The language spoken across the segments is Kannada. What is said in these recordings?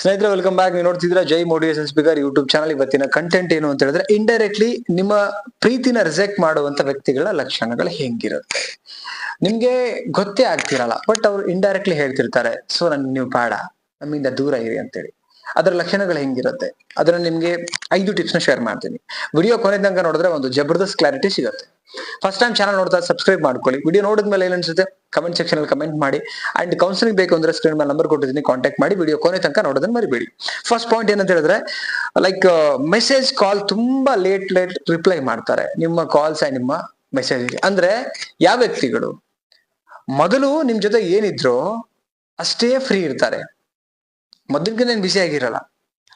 ಸ್ನೇಹಿತರೆ ವೆಲ್ಕಮ್ ಬ್ಯಾಕ್ ನೀವು ನೋಡ್ತಿದ್ರೆ Jai motivation speaker YouTube channel ಇವತ್ತಿನ ಕಂಟೆಂಟ್ ಏನು ಅಂತ ಹೇಳಿದ್ರೆ ಇಂಡೈರೆಕ್ಟ್ಲಿ ನಿಮ್ಮ ಪ್ರೀತಿನ ರಿಜೆಕ್ಟ್ ಮಾಡುವಂತ ವ್ಯಕ್ತಿಗಳ ಲಕ್ಷಣಗಳು ಹೆಂಗಿರುತ್ತೆ? ನಿಮ್ಗೆ ಗೊತ್ತೇ ಆಗ್ತಿರಲ್ಲ ಬಟ್ ಅವ್ರು ಇಂಡೈರೆಕ್ಟ್ಲಿ ಹೇಳ್ತಿರ್ತಾರೆ, ಸೊ, ನನ್, ನೀವು ಬೇಡ, ನಮ್ಮಿಂದ ದೂರ ಇರಿ ಅಂತೇಳಿ. ಅದರ ಲಕ್ಷಣಗಳು ಹೆಂಗಿರುತ್ತೆ? ಅದನ್ನ ನಿಮ್ಗೆ ಐದು ಟಿಪ್ಸ್ನ ಶೇರ್ ಮಾಡ್ತೀನಿ. ವಿಡಿಯೋ ಕೊನೆ ತನಕ ನೋಡಿದ್ರೆ ಒಂದು ಜಬರ್ದಸ್ತ್ ಕ್ಲಾರಿಟಿ ಸಿಗುತ್ತೆ. ಫಸ್ಟ್ ಟೈಮ್ ಚಾನಲ್ ನೋಡ್ತಾ ಸಬ್ಸ್ಕ್ರೈಬ್ ಮಾಡ್ಕೊಳ್ಳಿ. ವಿಡಿಯೋ ನೋಡಿದ್ಮೇಲೆ ಮೇಲೆ ಅನ್ಸುತ್ತೆ? ಕಮೆಂಟ್ ಸೆಕ್ಷನ್ ಅಲ್ಲಿ ಕಮೆಂಟ್ ಮಾಡಿ. ಅಂಡ್ ಕೌನ್ಸಿಲಿಂಗ್ ಬೇಕು ಅಂದ್ರೆ ಸ್ಕ್ರೀನ್ ಮೇಲೆ ನಂಬರ್ ಕೊಟ್ಟಿದ್ದೀನಿ. ಕಾಂಟ್ಯಾಕ್ಟ್ ಮಾಡಿ. ವಿಡಿಯೋ ಕೊನೆ ತನಕ ನೋಡೋದನ್ನ ಮರಿಬೇಡಿ. ಫಸ್ಟ್ ಪಾಯಿಂಟ್ ಏನಂತ ಹೇಳಿದ್ರೆ ಲೈಕ್ ಮೆಸೇಜ್ ಕಾಲ್ ತುಂಬಾ ಲೇಟ್ ಲೇಟ್ ರಿಪ್ಲೈ ಮಾಡ್ತಾರೆ. ನಿಮ್ಮ ಕಾಲ್ಸ್ ನಿಮ್ಮ ಮೆಸೇಜ್ ಅಂದ್ರೆ ಯಾವ ವ್ಯಕ್ತಿಗಳು? ಮೊದಲು ನಿಮ್ ಜೊತೆ ಏನಿದ್ರು ಅಷ್ಟೇ ಫ್ರೀ ಇರ್ತಾರೆ. ಮೊದಲಿಗೆ ಬಿಸಿ ಆಗಿರಲ್ಲ.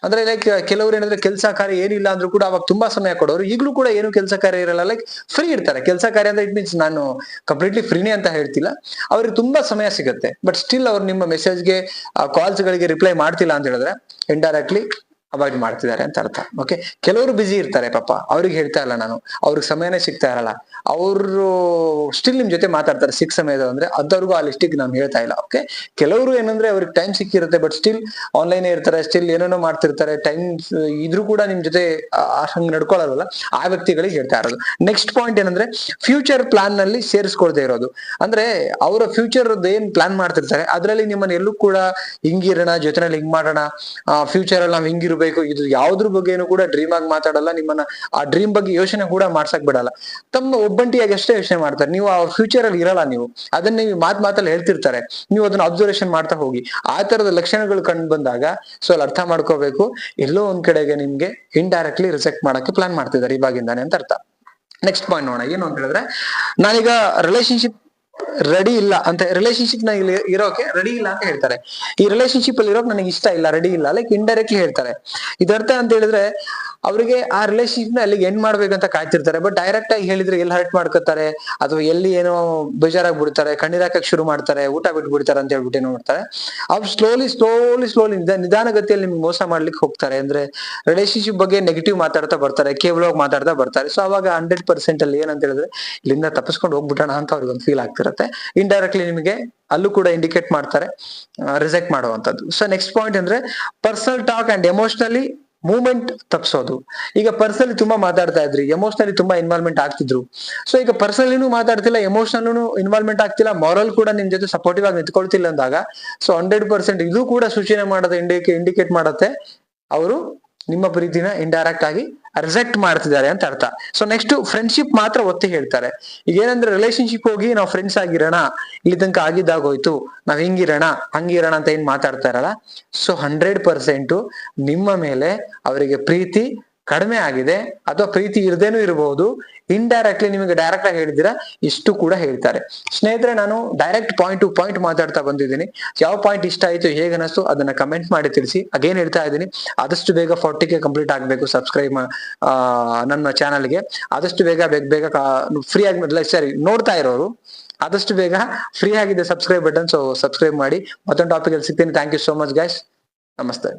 ಅಂದ್ರೆ ಲೈಕ್ ಕೆಲವ್ರು ಏನಂದ್ರೆ ಕೆಲಸ ಕಾರ್ಯ ಏನಿಲ್ಲ ಅಂದ್ರೂ ಕೂಡ ಅವಾಗ ತುಂಬಾ ಸಮಯ ಕೊಡೋರು. ಈಗಲೂ ಕೂಡ ಏನು ಕೆಲಸ ಕಾರ್ಯ ಇರಲ್ಲ ಲೈಕ್ ಫ್ರೀ ಇರ್ತಾರೆ. ಕೆಲಸ ಕಾರ್ಯ ಅಂದ್ರೆ ಇಟ್ ಮೀನ್ಸ್ ನಾನು ಕಂಪ್ಲೀಟ್ಲಿ ಫ್ರೀನೇ ಅಂತ ಹೇಳ್ತಿಲ್ಲ. ಅವ್ರಿಗೆ ತುಂಬಾ ಸಮಯ ಸಿಗುತ್ತೆ. ಬಟ್ ಸ್ಟಿಲ್ ಅವ್ರು ನಿಮ್ಮ ಮೆಸೇಜ್ಗೆ ಕಾಲ್ಸ್ ಗಳಿಗೆ ರಿಪ್ಲೈ ಮಾಡ್ತಿಲ್ಲ ಅಂತ ಹೇಳಿದ್ರೆ ಇಂಡೈರೆಕ್ಟ್ಲಿ ಅವಾಯ್ಡ್ ಮಾಡ್ತಿದ್ದಾರೆ ಅಂತ ಅರ್ಥ. ಓಕೆ ಕೆಲವರು ಬಿಸಿ ಇರ್ತಾರೆ ಪಾಪ. ಅವ್ರಿಗೆ ಹೇಳ್ತಾ ಇಲ್ಲ ನಾನು. ಅವ್ರಿಗೆ ಸಮಯನೇ ಸಿಗ್ತಾ ಇರಲ್ಲ. ಅವರು ಸ್ಟಿಲ್ ನಿಮ್ ಜೊತೆ ಮಾತಾಡ್ತಾರೆ. ಸಿಕ್ ಸಮಯದ ಅಂದ್ರೆ ಅದವರೆಗೂ ಆ ಲಿಸ್ಟಿಗೆ ನಾನು ಹೇಳ್ತಾ ಇಲ್ಲ. ಓಕೆ ಕೆಲವರು ಏನಂದ್ರೆ ಅವ್ರಿಗೆ ಟೈಮ್ ಸಿಕ್ಕಿರುತ್ತೆ ಬಟ್ ಸ್ಟಿಲ್ ಆನ್ಲೈನ್ ಇರ್ತಾರೆ ಸ್ಟಿಲ್ ಏನೇನೋ ಮಾಡ್ತಿರ್ತಾರೆ ಟೈಮ್ ಇದ್ರೂ ಕೂಡ ನಿಮ್ ಜೊತೆ ಹಂಗ್ ನಡ್ಕೊಳ್ಳೋದಲ್ಲ ಆ ವ್ಯಕ್ತಿಗಳಿಗೆ ಹೇಳ್ತಾ ಇರೋದು. ನೆಕ್ಸ್ಟ್ ಪಾಯಿಂಟ್ ಏನಂದ್ರೆ ಫ್ಯೂಚರ್ ಪ್ಲಾನ್ನಲ್ಲಿ ಸೇರಿಸ್ಕೊಳ್ದೆ ಇರೋದು. ಅಂದ್ರೆ ಅವರ ಫ್ಯೂಚರ್ ಏನ್ ಪ್ಲಾನ್ ಮಾಡ್ತಿರ್ತಾರೆ, ಅದರಲ್ಲಿ ನಿಮ್ಮನ್ನ ಎಲ್ಲೂ ಕೂಡ ಹಿಂಗಿರೋಣ, ಜೊತೆನಲ್ಲಿ ಹಿಂಗ್ ಮಾಡೋಣ ಫ್ಯೂಚರ್ ಅಲ್ಲಿ ನಾವ್ ಹಿಂಗಿರ್ಬೇಕು ಇದು ಯಾವ್ದ್ರ ಬಗ್ಗೆನೂ ಕೂಡ ಡ್ರೀಮ್ ಆಗಿ ಮಾತಾಡಲ್ಲ. ನಿಮ್ಮನ್ನ ಆ ಡ್ರೀಮ್ ಬಗ್ಗೆ ಯೋಚನೆ ಕೂಡ ಮಾಡ್ಸಕ್ ಬಿಡಲ್ಲ. ತಮ್ಮ ಒಬ್ಬಂಟಿಯಾಗಿ ಅಷ್ಟೇ ಯೋಚನೆ ಮಾಡ್ತಾರೆ. ನೀವು ಆ ಫ್ಯೂಚರ್ ಅಲ್ಲಿ ಇರಲ್ಲ ನೀವು. ಅದನ್ನ ನೀವು ಮಾತ್ ಮಾತಲ್ಲಿ ಹೇಳ್ತಿರ್ತಾರೆ. ನೀವು ಅದನ್ನ ಅಬ್ಸರ್ವೇಷನ್ ಮಾಡ್ತಾ ಹೋಗಿ. ಆ ತರದ ಲಕ್ಷಣಗಳು ಕಂಡು ಬಂದಾಗ ಸೊ ಅಲ್ಲಿ ಅರ್ಥ ಮಾಡ್ಕೋಬೇಕು. ಎಲ್ಲೋ ಒಂದ್ ಕಡೆಗೆ ನಿಮ್ಗೆ ಇಂಡೈರೆಕ್ಟ್ಲಿ ರಿಜೆಕ್ಟ್ ಮಾಡಕ್ಕೆ ಪ್ಲಾನ್ ಮಾಡ್ತಿದ್ದಾರೆ ಇವಾಗಿಂದಾನೆ ಅಂತ ಅರ್ಥ. ನೆಕ್ಸ್ಟ್ ಪಾಯಿಂಟ್ ನೋಡೋಣ. ಏನು ಅಂತ ಹೇಳಿದ್ರೆ ನಾನೀಗ ರಿಲೇಶನ್ಶಿಪ್ ರೆಡಿ ಇಲ್ಲ ಅಂತ ರಿಲೇಶನ್ಶಿಪ್ನ ಇಲ್ಲಿ ಇರೋಕೆ ರೆಡಿ ಇಲ್ಲ ಅಂತ ಹೇಳ್ತಾರೆ. ಈ ರಿಲೇಶನ್ಶಿಪ್ ಅಲ್ಲಿ ಇರೋಕೆ ನನಗೆ ಇಷ್ಟ ಇಲ್ಲ ರೆಡಿ ಇಲ್ಲ ಲೈಕ್ ಇಂಡೈರೆಕ್ಟ್ಲಿ ಹೇಳ್ತಾರೆ. ಇದರ್ಥ ಅಂತ ಹೇಳಿದ್ರೆ ಅವರಿಗೆ ಆ ರಿಲೇಶನ್ಶಿಪ್ನ ಅಲ್ಲಿಗೆ ಎಂಡ್ ಮಾಡ್ಬೇಕಂತ ಕಾಯ್ತಿರ್ತಾರೆ. ಬಟ್ ಡೈರೆಕ್ಟ್ ಆಗಿ ಹೇಳಿದ್ರೆ ಎಲ್ಲಿ ಹರ್ಟ್ ಮಾಡ್ಕೋತಾರೆ? ಅಥವಾ ಎಲ್ಲಿ ಏನೋ ಬೇಜಾರಾಗಿ ಬಿಡ್ತಾರೆ ಕಣ್ಣೀರಾಕಕ್ ಶುರು ಮಾಡ್ತಾರೆ, ಊಟ ಬಿಟ್ಬಿಡ್ತಾರೆ ಅಂತ ಹೇಳ್ಬಿಟ್ಟು ಏನೋ ಮಾಡ್ತಾರೆ. ಅವ್ರು ಸ್ಲೋಲಿ ಸ್ಲೋಲಿ ಸ್ಲೋಲಿ ನಿಧಾನಗತಿಯಲ್ಲಿ ನಿಮ್ಗೆ ಮೋಸ ಮಾಡ್ಲಿಕ್ಕೆ ಹೋಗ್ತಾರೆ. ಅಂದ್ರೆ ರಿಲೇಶನ್ಶಿಪ್ ಬಗ್ಗೆ ನೆಗೆಟಿವ್ ಮಾತಾಡ್ತಾ ಬರ್ತಾರೆ, ಕೇವಲವಾಗಿ ಮಾತಾಡ್ತಾ ಬರ್ತಾರೆ. ಸೊ ಅವಾಗ ಹಂಡ್ರೆಡ್ ಪರ್ಸೆಂಟ್ ಅಲ್ಲಿ ಏನಂತ ಹೇಳಿದ್ರೆ, ಇಲ್ಲಿಂದ ತಪ್ಪಿಸ್ಕೊಂಡು ಹೋಗ್ಬಿಟ್ಟೋಣ ಅಂತ ಅವ್ರಿಗೆ ಒಂದು ಫೀಲ್ ಆಗ್ತಿರುತ್ತೆ. ಇಂಡೈರೆಕ್ಟ್ಲಿ ನಿಮಗೆ ಅಲ್ಲೂ ಕೂಡ ಇಂಡಿಕೇಟ್ ಮಾಡ್ತಾರೆ ರಿಜೆಕ್ಟ್ ಮಾಡುವಂತದ್ದು ಸೊ ನೆಕ್ಸ್ಟ್ ಪಾಯಿಂಟ್ ಅಂದ್ರೆ personal talk and emotionally movement ತಪ್ಸೋದು. ಈಗ ಪರ್ಸನಲಿ ತುಂಬಾ ಮಾತಾಡ್ತಾ ಇದ್ರಿ ಎಮೋಷನಲಿ ತುಂಬಾ ಇನ್ವಾಲ್ವ್ಮೆಂಟ್ ಆಗ್ತಿದ್ರು. ಸೊ ಈಗ ಪರ್ಸನಲಿನೂ ಮಾತಾಡ್ತಿಲ್ಲ ಎಮೋಷನಲ್ ಇನ್ವಾಲ್ವ್ಮೆಂಟ್ ಆಗ್ತಿಲ್ಲ ಮಾರಲ್ ಕೂಡ ನಿಮ್ ಜೊತೆ ಸಪೋರ್ಟಿವ್ ಆಗಿ ನಿಂತ್ಕೊಳ್ತಿಲ್ಲ ಅಂದಾಗ ಸೊ ಹಂಡ್ರೆಡ್ ಪರ್ಸೆಂಟ್ ಇದು ಕೂಡ ಸೂಚನೆ ಮಾಡೋದು ಇಂಡಿಕೇ ಇಂಡಿಕೇಟ್ ಮಾಡುತ್ತೆ. ಅವರು ನಿಮ್ಮ ಪ್ರೀತಿನ ಇಂಡೈರೆಕ್ಟ್ ಆಗಿ ರಿಜೆಕ್ಟ್ ಮಾಡ್ತಿದ್ದಾರೆ ಅಂತ ಅರ್ಥ. ಸೊ ನೆಕ್ಸ್ಟ್ ಫ್ರೆಂಡ್ಶಿಪ್ ಮಾತ್ರ ಒತ್ತಿ ಹೇಳ್ತಾರೆ. ಈಗ ಏನಂದ್ರೆ ರಿಲೇಶನ್ಶಿಪ್ ಹೋಗಿ ನಾವು ಫ್ರೆಂಡ್ಸ್ ಆಗಿರೋಣ, ಇಲ್ಲಿ ತನಕ ಆಗಿದ್ದಾಗೋಯ್ತು, ನಾವ್ ಹಿಂಗಿರೋಣ, ಹಂಗಿರೋಣ ಅಂತ ಏನ್ ಮಾತಾಡ್ತಾರಲ್ಲ ಸೊ ಹಂಡ್ರೆಡ್ ಪರ್ಸೆಂಟ್ ನಿಮ್ಮ ಮೇಲೆ ಅವರಿಗೆ ಪ್ರೀತಿ ಕಡಿಮೆ ಆಗಿದೆ ಅಥವಾ ಪ್ರೀತಿ ಇರದೇನು ಇರಬಹುದು ಇಂಡೈರೆಕ್ಟ್ಲಿ ನಿಮಗೆ ಡೈರೆಕ್ಟ್ ಆಗಿ ಹೇಳಿದಿರಾ ಇಷ್ಟು ಕೂಡ ಹೇಳ್ತಾರೆ. ಸ್ನೇಹಿತರೆ, ನಾನು ಡೈರೆಕ್ಟ್ ಪಾಯಿಂಟ್ ಟು ಪಾಯಿಂಟ್ ಮಾತಾಡ್ತಾ ಬಂದಿದ್ದೀನಿ. ಯಾವ ಪಾಯಿಂಟ್ ಇಷ್ಟ ಆಯ್ತು, ಹೇಗೆ ಅನಿಸ್ತು ಅದನ್ನ ಕಮೆಂಟ್ ಮಾಡಿ ತಿಳಿಸಿ. ಅಗೇನ್ ಹೇಳ್ತಾ ಇದ್ದೀನಿ, ಆದಷ್ಟು ಬೇಗ ಫಾರ್ಟಿ ಕೆ ಕಂಪ್ಲೀಟ್ ಆಗಬೇಕು. ಸಬ್ಸ್ಕ್ರೈಬ್ ನನ್ನ ಚಾನಲ್ಗೆ ಆದಷ್ಟು ಬೇಗ ಬೇಗ ಬೇಗ ಫ್ರೀ ಆಗಿ ಸರಿ, ನೋಡ್ತಾ ಇರೋರು, ಆದಷ್ಟು ಬೇಗ ಫ್ರೀ ಆಗಿದೆ ಸಬ್ಸ್ಕ್ರೈಬ್ ಬಟನ್ ಸೊ ಸಬ್ಸ್ಕ್ರೈಬ್ ಮಾಡಿ. ಮತ್ತೊಂದು ಟಾಪಿಕ್ ಅಲ್ಲಿ ಸಿಗ್ತೀನಿ. Thank you so much guys ನಮಸ್ತೆ.